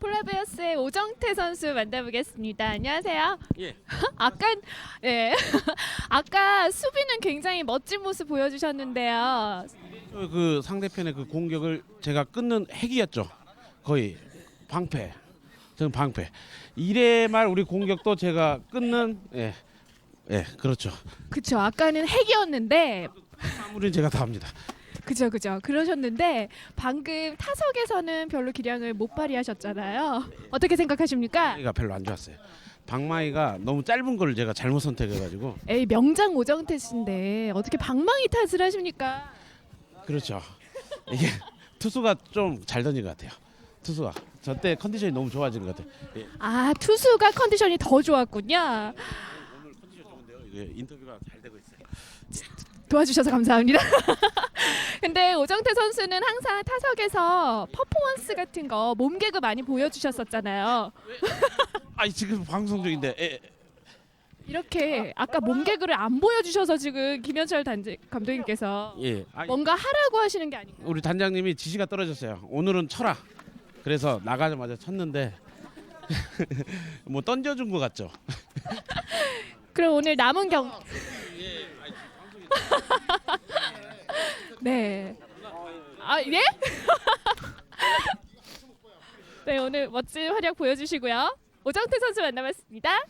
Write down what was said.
폴라베어스의 오정태 선수 만나보겠습니다. 안녕하세요. 예. 아까 예. 아까 수비는 굉장히 멋진 모습 보여주셨는데요. 어, 그 상대편의 그 공격을 제가 끊는 핵이었죠. 거의 방패. 저는 방패. 이래 말 우리 공격도 제가 끊는 예. 예, 그렇죠. 그쵸. 아까는 핵이었는데 마무리는 제가 다 합니다. 그죠 그죠 그러셨는데 방금 타석에서는 별로 기량을 못 발휘하셨잖아요. 어떻게 생각하십니까? 이가 별로 안 좋았어요. 방망이가 너무 짧은 걸 제가 잘못 선택해 가지고 에이 명장 오정태 씨인데 어떻게 방망이 탓을 하십니까? 그렇죠. 이게 투수가 좀 잘 던진 것 같아요. 투수가 저 때 컨디션이 너무 좋아진 것 같아요. 예. 아 투수가 컨디션이 더 좋았군요. 오늘 컨디션 좋은데요. 이게 인터뷰가 잘 되고 있어요. 도와주셔서 감사합니다. 근데 오정태 선수는 항상 타석에서 퍼포먼스 같은 거 몸개그 많이 보여주셨었잖아요. 아, 지금 방송 중인데 예. 이렇게 아까 몸개그를 안 보여주셔서 지금 김현철 단지 감독님께서 예. 아, 뭔가 하라고 하시는 게 아닌가. 우리 단장님이 지시가 떨어졌어요. 오늘은 쳐라. 그래서 나가자마자 쳤는데 뭐 던져준 것 같죠. 그럼 오늘 남은 경. 네. 아 예? 네 오늘 멋진 활약 보여주시고요. 오정태 선수 만나봤습니다.